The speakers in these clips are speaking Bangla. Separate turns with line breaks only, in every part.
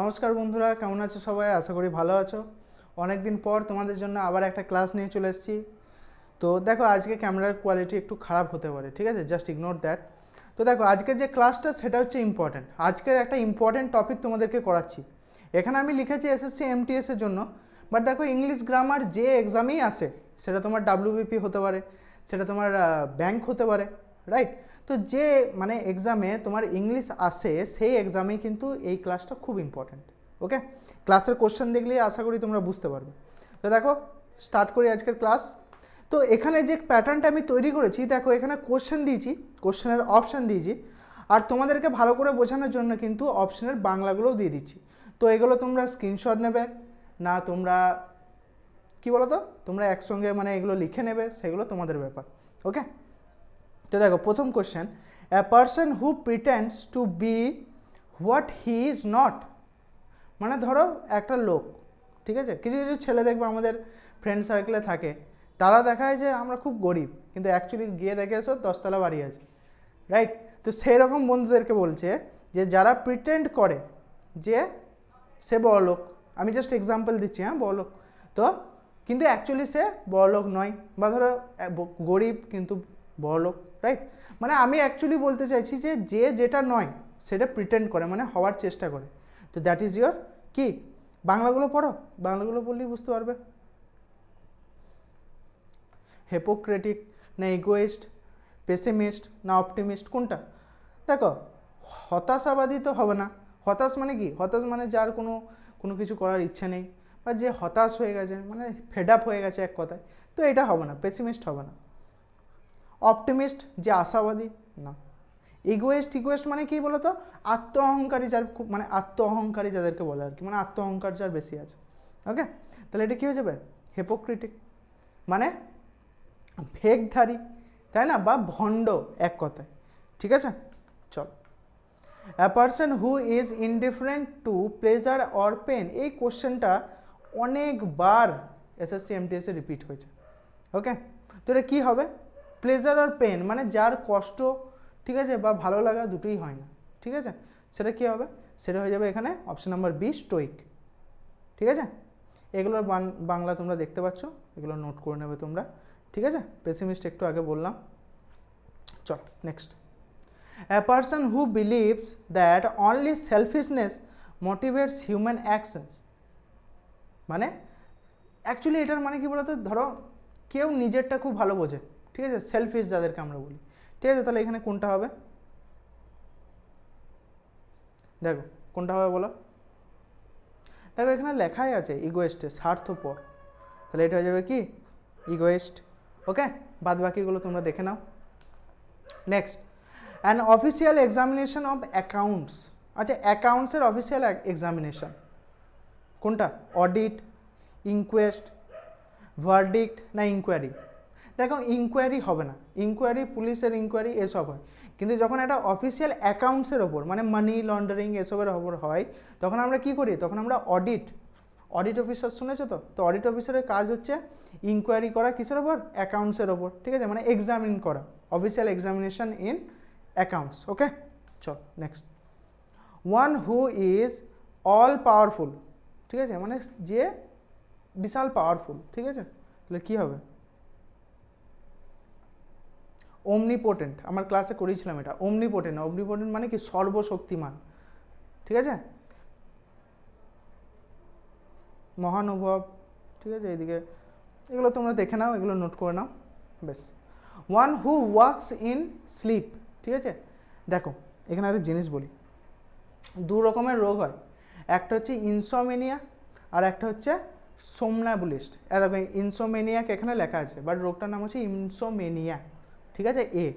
নমস্কার বন্ধুরা, কেমন আছো সবাই? আশা করি ভালো আছো। অনেক দিন পর তোমাদের জন্য আবার একটা ক্লাস নিয়ে চলে এসেছি। তো দেখো, আজকে ক্যামেরার কোয়ালিটি একটু খারাপ হতে পারে, ঠিক আছে? জাস্ট ইগনোর দ্যাট তো দেখো, আজকের যে ক্লাসটা সেটা হচ্ছে ইম্পর্ট্যান্ট আজকের একটা ইম্পর্ট্যান্ট টপিক তোমাদেরকে করাচ্ছি। এখানে আমি লিখেছি এসএসসি এমটিএস এর জন্য বাট দেখো ইংলিশ গ্রামার যে এক্সামেই আসে, সেটা তোমার ডাব্লিউবিপি হতে পারে, সেটা তোমার ব্যাংক হতে পারে রাইট তো যে মানে এক্সামে তোমার ইংলিশ আসে, সেই এক্সামেই কিন্তু এই ক্লাসটা খুব ইম্পর্ট্যান্ট ওকে ক্লাসের কোশ্চেন দেখলেই আশা করি তোমরা বুঝতে পারবে। তো দেখো স্টার্ট করি আজকের ক্লাস তো এখানে যে প্যাটার্নটা আমি তৈরি করেছি, দেখো এখানে কোশ্চেন দিয়েছি কোশ্চেনের অপশান দিয়েছি। আর তোমাদেরকে ভালো করে বোঝানোর জন্য কিন্তু অপশানের বাংলাগুলোও দিয়ে দিচ্ছি। তো এগুলো তোমরা স্ক্রিনশট নেবে, না তোমরা, কি বলো তো তোমরা একসঙ্গে মানে এগুলো লিখে নেবে, সেগুলো তোমাদের ব্যাপার ওকে তো দেখো, প্রথম question a person who pretends to be what he is not মানে ধরো একটা লোক, ঠিক আছে? কিছু কিছু ছেলে দেখবে আমাদের ফ্রেন্ড সার্কেলে থাকে, তারা দেখায় যে আমরা খুব গরিব, কিন্তু অ্যাকচুয়ালি গিয়ে দেখে এসো দশতলা বাড়ি আছে রাইট তো সেই রকম বন্ধুদেরকে বলছে যে যারা প্রিটেন্ড করে যে সে বড়লোক, আমি জাস্ট এক্সাম্পল দিচ্ছি হ্যাঁ বড়লোক। তো কিন্তু অ্যাকচুয়ালি সে বড়লোক নয়, বা ধরো গরিব কিন্তু বড়লোক রাইট মানে আমি অ্যাকচুয়ালি বলতে চাইছি যে যে যেটা নয়, সেটা প্রিটেন্ড করে মানে হওয়ার চেষ্টা করে। তো দ্যাট ইজ ইয়োর কি বাংলাগুলো পড়ো, বাংলাগুলো পড়লেই বুঝতে পারবে। হেপোক্রেটিক না ইগোয়েস্ট পেসিমিস্ট না অপটিমিস্ট কোনটা? দেখো, হতাশাবাদী তো হবে না। হতাশ মানে কি? হতাশ মানে যার কোনো কোনো কিছু করার ইচ্ছা নেই। বা যে হতাশ হয়ে গেছে মানে ফেড আপ হয়ে গেছে এক কথায়। তো এটা হবে না পেসিমিস্ট হবে না। অপটিমিস্ট, যে আশাবাদী, না। ইগোয়েস্ট ইগোয়েস্ট মানে কি বলতো? আত্ম অহংকারী যার খুব মানে আত্ম অহংকারী যাদেরকে বলে আর কি মানে আত্ম অহংকার যার বেশি আছে। ওকে তাহলে এটা কী হয়ে যাবে? হেপোক্রিটিক মানে ফেকধারী তাই না? বা ভণ্ড এক কথায়। ঠিক আছে? চল। A person who is indifferent to pleasure or pain এই কোশ্চেনটা অনেকবার এসএসসি এমটিএসে রিপিট হয়েছে। ওকে তো এটা কী হবে? প্লেজার আর পেন মানে যার কষ্ট, ঠিক আছে, বা ভালো লাগা দুটোই হয় না, ঠিক আছে? সেটা কী হবে? সেটা হয়ে যাবে এখানে অপশন নাম্বার বি স্টোইক ঠিক আছে? এগুলোর বাংলা তোমরা দেখতে পাচ্ছ, এগুলো নোট করে নেবে তোমরা, ঠিক আছে? পেসিমিস্ট একটু আগে বললাম। চল next a person who believes that only selfishness motivates human actions মানে অ্যাকচুয়ালি এটার মানে কি বলতো? ধরো, কেউ নিজেরটা খুব ভালো বোঝে। ঠিক আছে? সেলফিশ যাদেরকে আমরা বলি। ঠিক আছে? তাহলে এখানে কোনটা হবে? দেখো, কোনটা হবে বলো? দেখো, এখানে লেখাই আছে ইগোয়েস্টে স্বার্থপর। তাহলে এটা হয়ে যাবে কি? ইগোয়েস্ট ওকে বাদ বাকিগুলো তোমরা দেখে নাও। Next an official examination of accounts আচ্ছা অ্যাকাউন্টসের অফিসিয়াল এক্সামিনেশন কোনটা? অডিট ইনকোয়েস্ট ভার্ডিক্ট না ইনকোয়ারি দেখো ইনকোয়ারি হবে না। ইনকোয়ারি পুলিশের ইনকোয়ারি এসব হয়। কিন্তু যখন একটা অফিসিয়াল অ্যাকাউন্টসের ওপর মানে মানি লন্ডারিং এসবের ওপর হয়, তখন আমরা কি করি? তখন আমরা অডিট অডিট অফিসার শুনেছো তো? তো অডিট অফিসারের কাজ হচ্ছে ইনকোয়ারি করা কিসের ওপর? অ্যাকাউন্টসের ওপর। ঠিক আছে? মানে এক্সামিন করা। Official examination in accounts okay চল next one who is all powerful ঠিক আছে? মানে যে বিশাল পাওয়ারফুল ঠিক আছে? তাহলে কী হবে? অমনিপোটেন্ট আমার ক্লাসে করিয়েছিলাম এটা অমনিপোটেন্ট অমনিপোটেন্ট মানে কি সর্বশক্তিমান, ঠিক আছে? মহানুভব, ঠিক আছে, এইদিকে, এগুলো তোমরা দেখে নাও, এগুলো নোট করে নাও বেশ one who works in sleep ঠিক আছে? দেখো, এখানে একটা জিনিস বলি, দু রকমের রোগ হয়, একটা হচ্ছে ইনসোমেনিয়া আর একটা হচ্ছে সোমনাবুলিস্ট দেখো ইনসোমেনিয়াক এখানে লেখা আছে বাট রোগটার নাম হচ্ছে ইনসোমেনিয়া ঠিক আছে? এ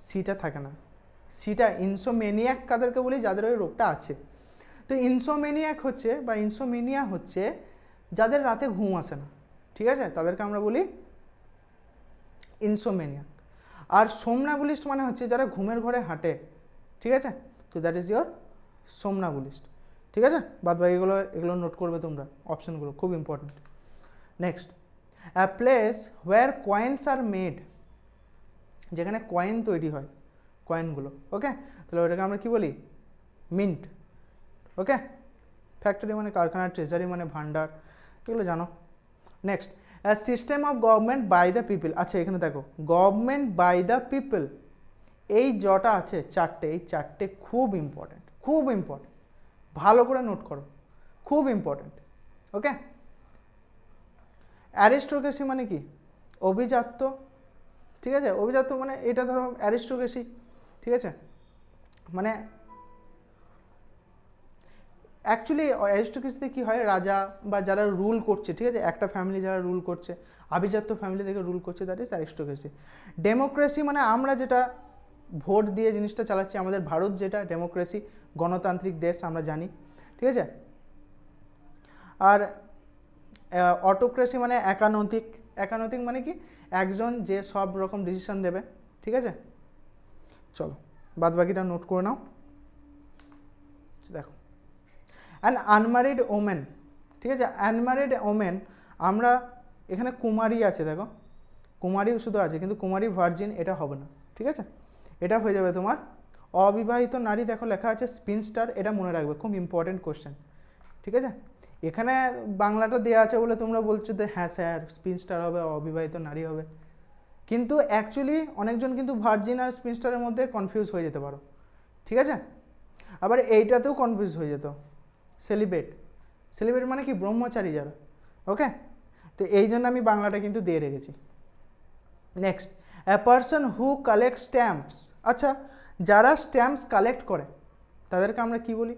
সিটা থাকে না। সিটা ইনসোমেনিয়াক কাদেরকে বলি? যাদের ওই রোগটা আছে। তো ইনসোমেনিয়াক হচ্ছে বা ইনসোমেনিয়া হচ্ছে যাদের রাতে ঘুম আসে না। ঠিক আছে? তাদেরকে আমরা বলি ইনসোমেনিয়াক আর সোমনাবুলিস্ট মানে হচ্ছে যারা ঘুমের ঘরে হাঁটে। ঠিক আছে? তো দ্যাট ইজ ইয়োর সোমনাবুলিস্ট ঠিক আছে? বাদ বাকিগুলো এগুলো নোট করবে তোমরা। অপশানগুলো খুব important next a place where coins are made যেখানে কয়েন তৈরি হয় কয়েনগুলো ওকে তাহলে ওটাকে আমরা কি বলি? মিন্ট ওকে ফ্যাক্টরি মানে কারখানা ট্রেজারি মানে ভান্ডার, এগুলো জানো? Next as system of government by the people আচ্ছা এখানে দেখো গভর্নমেন্ট বাই দ্য পিপল এই জটা আছে চারটে, এই চারটে খুব ইম্পর্ট্যান্ট খুব ইম্পর্ট্যান্ট ভালো করে নোট করো, খুব ইম্পর্ট্যান্ট ওকে অ্যারিস্টোক্রেসি মানে কি? অভিজাত্য ঠিক আছে? অভিজাত্য মানে এটা ধরো অ্যারিস্টোক্রেসি, ঠিক আছে? মানে অ্যাকচুয়ালি অ্যারিস্টোক্রেসিতে কী হয়? রাজা বা যারা রুল করছে, ঠিক আছে? একটা ফ্যামিলি যারা রুল করছে, আভিজাত্য ফ্যামিলি থেকে রুল করছে দ্যাট ইজ অ্যারিস্টোক্রেসি ডেমোক্রেসি মানে আমরা যেটা ভোট দিয়ে জিনিসটা চালাচ্ছি, আমাদের ভারত যেটা ডেমোক্রেসি গণতান্ত্রিক দেশ, আমরা জানি, ঠিক আছে? আর অটোক্রেসি মানে একানৈতিক একানৈতিক মানে কি? একজন যে সব রকম ডিসিশন দেবে, ঠিক আছে? চলো বাদ বাকিটা নোট করে নাও। দেখো। অ্যান আনমারিড ওমেন ঠিক আছে? আনম্যারিড ওমেন আমরা এখানে কুমারী আছে, দেখো। কুমারীও শুধু আছে, কিন্তু কুমারী ভার্জিন এটা হবে না, ঠিক আছে? এটা হয়ে যাবে তোমার অবিবাহিত নারী, দেখো লেখা আছে স্পিনস্টার এটা মনে রাখবে, খুব ইম্পর্টেন্ট কোশ্চেন ঠিক আছে? এখানে বাংলাটা দেওয়া আছে বলে তোমরা বলছো যে হ্যাঁ স্যার স্পিনস্টার হবে, অবিবাহিত নারী হবে। কিন্তু অ্যাকচুয়ালি অনেকজন কিন্তু ভার্জিন আর স্পিনস্টারের মধ্যে কনফিউজ হয়ে যেতে পারো। ঠিক আছে? আবার এইটাতেও কনফিউজ হয়ে যেত। সেলিব্রেট সেলিব্রেট মানে কি? ব্রহ্মচারী যারা। ওকে তো এই জন্য আমি বাংলাটা কিন্তু দিয়ে রেখেছি। Next a person who collect stamps আচ্ছা যারা স্ট্যাম্পস কালেক্ট করে, তাদেরকে আমরা কি বলি?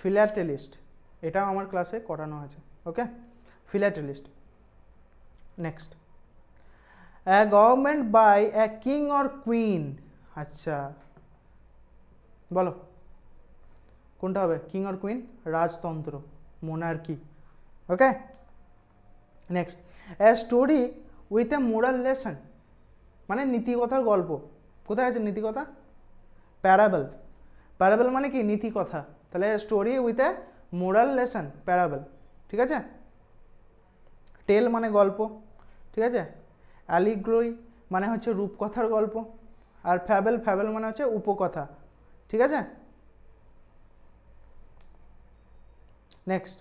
ফিলাটেলিস্ট এটাও আমার ক্লাসে করানো আছে okay philatelist next government by a king or queen আচ্ছা বলো। কোনটা হবে? কিং অর কুইন রাজতন্ত্র monarchy okay next a story with a moral lesson মানে নীতিকথার গল্প। কোথায় আছে নীতিকথা? প্যারাবেল প্যারাবেল মানে কি? নীতিকথা। তাহলে story with a moral lesson parable ঠিক আছে? টেল মানে গল্প, ঠিক আছে? অ্যালিগ্রই মানে হচ্ছে রূপকথার গল্প, আর ফ্যাবেল ফ্যাবেল মানে হচ্ছে উপকথা, ঠিক আছে? Next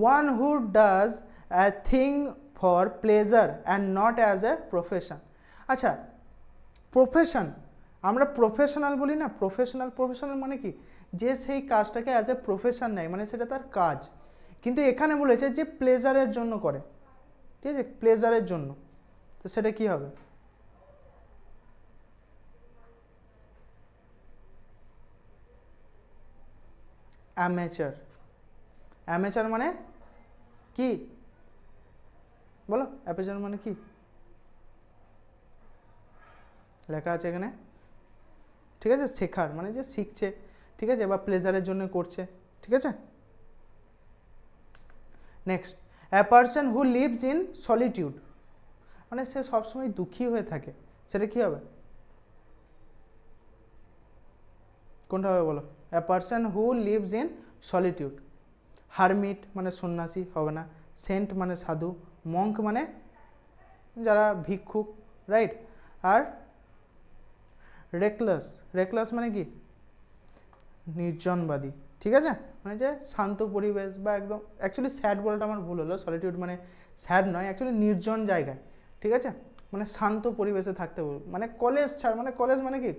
one who does a thing for pleasure and not as a profession আচ্ছা প্রফেশন আমরা প্রফেশনাল বলি না প্রফেশনাল প্রফেশনাল মানে কি? যে সেই কাজটাকে অ্যাজ এ প্রফেশন নেয় মানে সেটা তার কাজ। কিন্তু এখানে বলেছে যে প্লেজারের জন্য করে। ঠিক আছে? প্লেজারের জন্য। তো সেটা কি হবে? অ্যামেচার অ্যামেচার মানে কি? বলো অ্যাপেচার মানে কি? লেখা আছে এখানে। ঠিক আছে? শেখার মানে যে শিখছে। ঠিক আছে? বা প্লেজারের জন্য করছে, ঠিক আছে? Next a person who lives in solitude মানে সে সবসময় দুঃখী হয়ে থাকে, সেটা কী হবে? কোনটা হবে বলো? A person who lives in solitude hermit মানে সন্ন্যাসী হবে না সেন্ট মানে সাধু মঙ্ক মানে যারা ভিক্ষুক রাইট আর রেকলাস রেকলাস মানে কি? নির্জনবাদী, ঠিক আছে? মানে যে শান্ত পরিবেশ বা একদম অ্যাকচুয়ালি স্যাড বলাটা আমার ভুল হলো সলিটিউড মানে স্যাড নয় অ্যাকচুয়ালি নির্জন জায়গায়, ঠিক আছে? মানে শান্ত পরিবেশে থাকতে মানে কলেজ ছাড় মানে কলেজ মানে কি?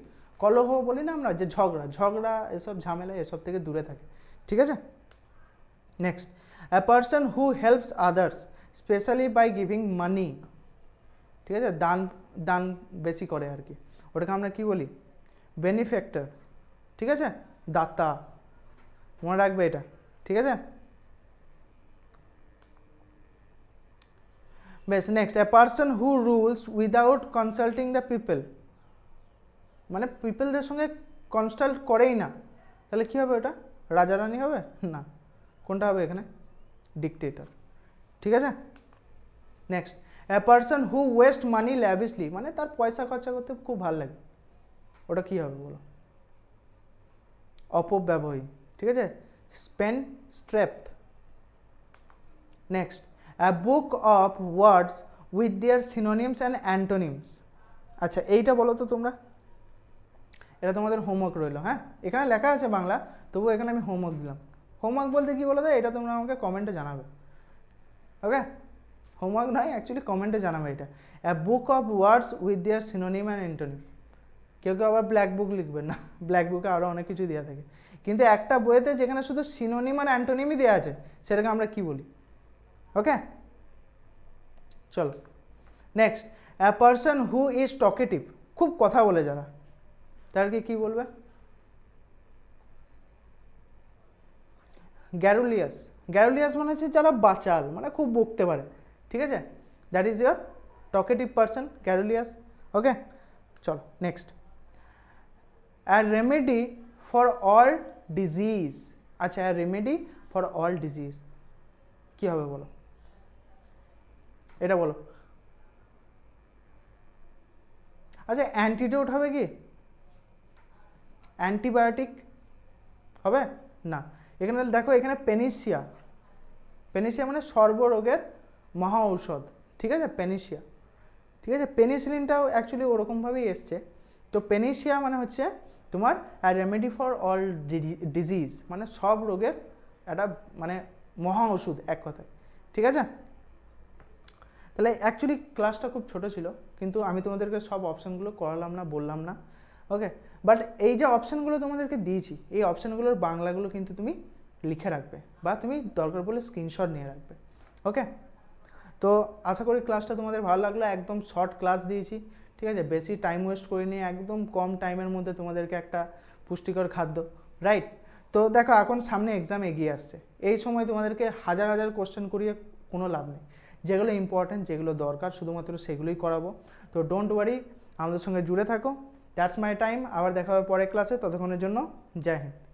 কলহ বলি না আমরা, যে ঝগড়া ঝগড়া এসব ঝামেলা এসব থেকে দূরে থাকে, ঠিক আছে? Next a person who helps others specially by giving money ঠিক আছে? দান দান বেশি করে আর কি, ওটাকে আমরা কি বলি? বেনিফ্যাক্টর ঠিক আছে? দাতা। মনে রাখবে এটা, ঠিক আছে? বেশ next a person who rules without consulting the people মানে পিপলদের সঙ্গে কনসাল্ট করেই না। তাহলে কী হবে ওটা? রাজা রানী হবে? না। কোনটা হবে এখানে? ডিকটেটর ঠিক আছে? Next a person who waste money lavishly মানে তার পয়সা খরচা করতে খুব ভালো লাগে। ওটা কী হবে বলো? অপব্যবহী, ঠিক আছে? Spendthrift next a book of words with their synonyms and antonyms আচ্ছা এইটা বলো তো তোমরা। এটা তোমাদের হোমওয়ার্ক রইল হ্যাঁ? এখানে লেখা আছে বাংলা, তবুও এখানে আমি হোমওয়ার্ক দিলাম। হোমওয়ার্ক বলতে কী বলো তো? এটা তোমরা আমাকে কমেন্টে জানাবে। ওকে হোমওয়ার্ক নয় অ্যাকচুয়ালি কমেন্টে জানাবে এটা। A book of words with their synonym and antonym কেউ কেউ আবার ব্ল্যাক বুক লিখবে না। ব্ল্যাক বুকে আরও অনেক কিছু দেওয়া থাকে। কিন্তু একটা বইতে যেখানে শুধু সিনোনিম আর অ্যান্টোনিমই দেওয়া আছে, সেটাকে আমরা কি বলি? ওকে চলো। Next a person who is talkative খুব কথা বলে যারা। তাদেরকে কি বলবে? গ্যারুলিয়াস গ্যারুলিয়াস মানে হচ্ছে যারা বাচাল মানে খুব বকতে পারে। ঠিক আছে? That is your talkative person garrulous okay চলো next a remedy for all disease আচ্ছা a remedy for all disease কী হবে বলো? এটা বলো। আচ্ছা অ্যান্টিডোট হবে কি? অ্যান্টিবায়োটিক হবে? না। এখানে দেখো, এখানে পেনিসিয়া পেনিসিয়া মানে সর্বরোগের মহা ঔষধ। ঠিক আছে? পেনিসিয়া ঠিক আছে? পেনিসিলিনটাও অ্যাকচুয়ালি ওরকমভাবেই এসছে। তো পেনিসিয়া মানে হচ্ছে তোমার রেমেডি ফর অল ডিজিজ মানে সব রোগের একটা মানে মহা ওষুধ এক কথায়। ঠিক আছে? তাহলে অ্যাকচুয়ালি ক্লাসটা খুব ছোট ছিল, কিন্তু আমি তোমাদেরকে সব অপশানগুলো করালাম না, বললাম না। ওকে বাট এই যে অপশানগুলো তোমাদেরকে দিয়েছি, এই অপশানগুলোর বাংলাগুলো কিন্তু তুমি লিখে রাখবে বা তুমি দরকার পড়লে স্ক্রিনশট নিয়ে রাখবে। ওকে তো আশা করি ক্লাসটা তোমাদের ভালো লাগল, একদম শর্ট ক্লাস দিয়েছি। ঠিক আছে? বেশি টাইম ওয়েস্ট করে নিয়ে একদম কম টাইমের মধ্যে তোমাদেরকে একটা পুষ্টিকর খাদ্য রাইট তো দেখো, এখন সামনে এক্সাম এগিয়ে আসছে। এই সময় তোমাদেরকে হাজার হাজার কোশ্চেন করিয়ে কোনো লাভ নেই। যেগুলো ইম্পর্ট্যান্ট যেগুলো দরকার, শুধুমাত্র সেগুলোই করাবো। তো ডোন্ট ওয়ারি আমাদের সঙ্গে জুড়ে থাকো। দ্যাটস মাই টাইম আবার দেখা হবে পরের ক্লাসে ততক্ষণের জন্য জয় হিন্দ।